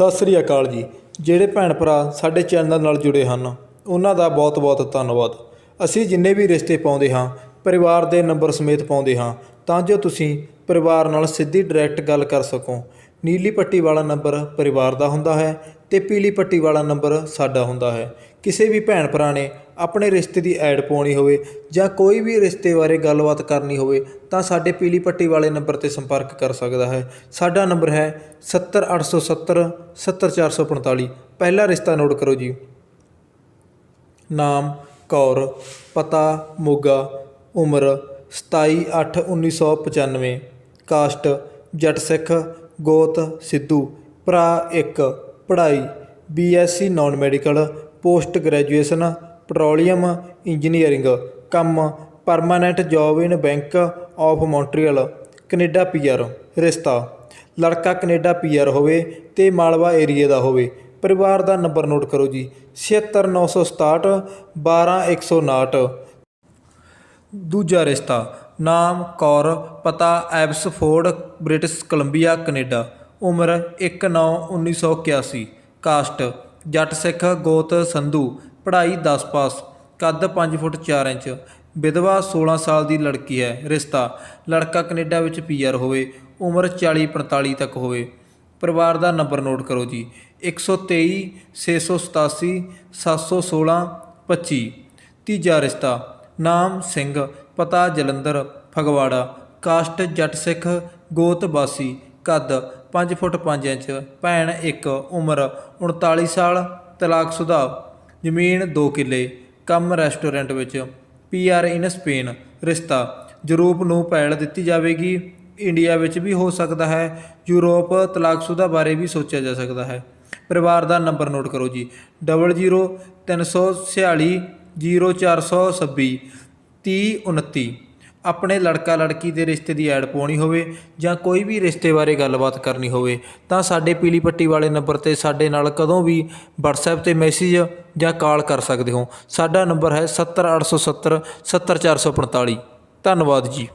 ਸਤਿ ਸ੍ਰੀ ਅਕਾਲ ਜੀ। ਜਿਹੜੇ ਭੈਣ ਭਰਾ ਸਾਡੇ ਚੈਨਲ ਨਾਲ ਜੁੜੇ ਹਨ, ਉਹਨਾਂ ਦਾ ਬਹੁਤ-ਬਹੁਤ ਧੰਨਵਾਦ। ਅਸੀਂ ਜਿੰਨੇ ਵੀ ਰਿਸ਼ਤੇ ਪਾਉਂਦੇ ਹਾਂ, ਪਰਿਵਾਰ ਦੇ ਨੰਬਰ ਸਮੇਤ ਪਾਉਂਦੇ ਹਾਂ, ਤਾਂ ਜੋ ਤੁਸੀਂ ਪਰਿਵਾਰ ਨਾਲ ਸਿੱਧੀ ਡਾਇਰੈਕਟ ਗੱਲ ਕਰ ਸਕੋ। ਨੀਲੀ ਪੱਟੀ ਵਾਲਾ ਨੰਬਰ ਪਰਿਵਾਰ ਦਾ ਹੁੰਦਾ ਹੈ ਤੇ ਪੀਲੀ ਪੱਟੀ ਵਾਲਾ ਨੰਬਰ ਸਾਡਾ ਹੁੰਦਾ ਹੈ। ਕਿਸੇ ਵੀ ਭੈਣ ਭਰਾ ਨੇ ਆਪਣੇ ਰਿਸ਼ਤੇ ਦੀ ਐਡ ਪਾਉਣੀ ਹੋਵੇ ਜਾਂ ਕੋਈ ਵੀ ਰਿਸ਼ਤੇ ਬਾਰੇ ਗੱਲਬਾਤ ਕਰਨੀ ਹੋਵੇ ਤਾਂ ਸਾਡੇ ਪੀਲੀ ਪੱਟੀ ਵਾਲੇ ਨੰਬਰ ਤੇ ਸੰਪਰਕ ਕਰ ਸਕਦਾ ਹੈ। ਸਾਡਾ ਨੰਬਰ ਹੈ 70870 70445 ਪਹਿਲਾ ਰਿਸ਼ਤਾ ਨੋਟ ਕਰੋ ਜੀ। ਨਾਮ, ਕੌਰ, ਪਤਾ, ਮੋਗਾ, ਉਮਰ 27/8/1995 ਕਾਸਟ, ਜੱਟ ਸਿੱਖ ਗੋਤ, ਸਿੱਧੂ। ਭਰਾ 1 ਪੜ੍ਹਾਈ। BSc non medical post graduation petroleum engineering ਕੰਮ permanent job in bank of Montreal Canada PR ਰਿਸ਼ਤਾ। ਲੜਕਾ ਕੈਨੇਡਾ ਪੀਆਰ ਹੋਵੇ ਤੇ ਮਾਲਵਾ ਏਰੀਏ ਦਾ ਹੋਵੇ। ਪਰਿਵਾਰ ਦਾ ਨੰਬਰ ਨੋਟ ਕਰੋ ਜੀ। 76967 12159 ਦੂਜਾ ਰਿਸ਼ਤਾ ਨਾਮ ਕੌਰ, ਪਤਾ ਐਬਸਫੋਰਡ, ਬ੍ਰਿਟਿਸ਼ ਕੋਲੰਬੀਆ, ਕੈਨੇਡਾ। ਉਮਰ 1981 ਕਾਸਟ, ਜੱਟ ਸਿੱਖ ਗੋਤ ਸੰਧੂ, ਪੜ੍ਹਾਈ 10 ਪਾਸ, ਕੱਦ 5 ਫੁੱਟ 4 ਇੰਚ। ਵਿਧਵਾ 16 ਸਾਲ ਦੀ ਲੜਕੀ ਹੈ, ਰਿਸ਼ਤਾ, ਲੜਕਾ ਕੈਨੇਡਾ ਵਿੱਚ ਪੀਆਰ ਹੋਵੇ, ਉਮਰ 40 45 ਤੱਕ ਹੋਵੇ। ਪਰਿਵਾਰ ਦਾ ਨੰਬਰ ਨੋਟ ਕਰੋ ਜੀ। 123 687 716 25 ਤੀਜਾ ਰਿਸ਼ਤਾ ਨਾਮ ਸਿੰਘ, ਪਤਾ ਜਲੰਧਰ, ਫਗਵਾੜਾ, ਕਾਸਟ ਜੱਟ ਸਿੱਖ, ਗੋਤ ਬਾਸੀ, ਕੱਦ 5 ਫੁੱਟ 5 ਇੰਚ, ਭੈਣ 1 ਉਮਰ 39 ਸਾਲ ਤਲਾਕਸ਼ੁਦਾ ਜ਼ਮੀਨ 2 ਕਿੱਲੇ, ਕੰਮ ਰੈਸਟੋਰੈਂਟ ਵਿੱਚ ਪੀਆਰ ਇਨ ਸਪੇਨ, ਰਿਸ਼ਤਾ ਯੂਰਪ ਨੂੰ ਪੈਲ ਦਿੱਤੀ ਜਾਵੇਗੀ, ਇੰਡੀਆ ਵਿੱਚ ਵੀ ਹੋ ਸਕਦਾ ਹੈ, ਯੂਰਪ ਤਲਾਕਸ਼ੁਦਾ ਬਾਰੇ ਵੀ ਸੋਚਿਆ ਜਾ ਸਕਦਾ ਹੈ। ਪਰਿਵਾਰ ਦਾ ਨੰਬਰ ਨੋਟ ਕਰੋ ਜੀ 00346 0426 3029 ਆਪਣੇ ਲੜਕਾ ਲੜਕੀ ਦੇ ਰਿਸ਼ਤੇ ਦੀ ਐਡ ਪਾਉਣੀ ਹੋਵੇ ਜਾਂ ਕੋਈ ਵੀ ਰਿਸ਼ਤੇ ਬਾਰੇ ਗੱਲਬਾਤ ਕਰਨੀ ਹੋਵੇ, ਤਾਂ ਸਾਡੇ ਪੀਲੀ ਪੱਟੀ ਵਾਲੇ ਨੰਬਰ ਤੇ ਸਾਡੇ ਨਾਲ ਕਦੋਂ ਵੀ WhatsApp ਤੇ ਮੈਸੇਜ ਜਾਂ ਕਾਲ ਕਰ ਸਕਦੇ ਹੋ। ਸਾਡਾ ਨੰਬਰ ਹੈ 70870 70445 ਧੰਨਵਾਦ ਜੀ।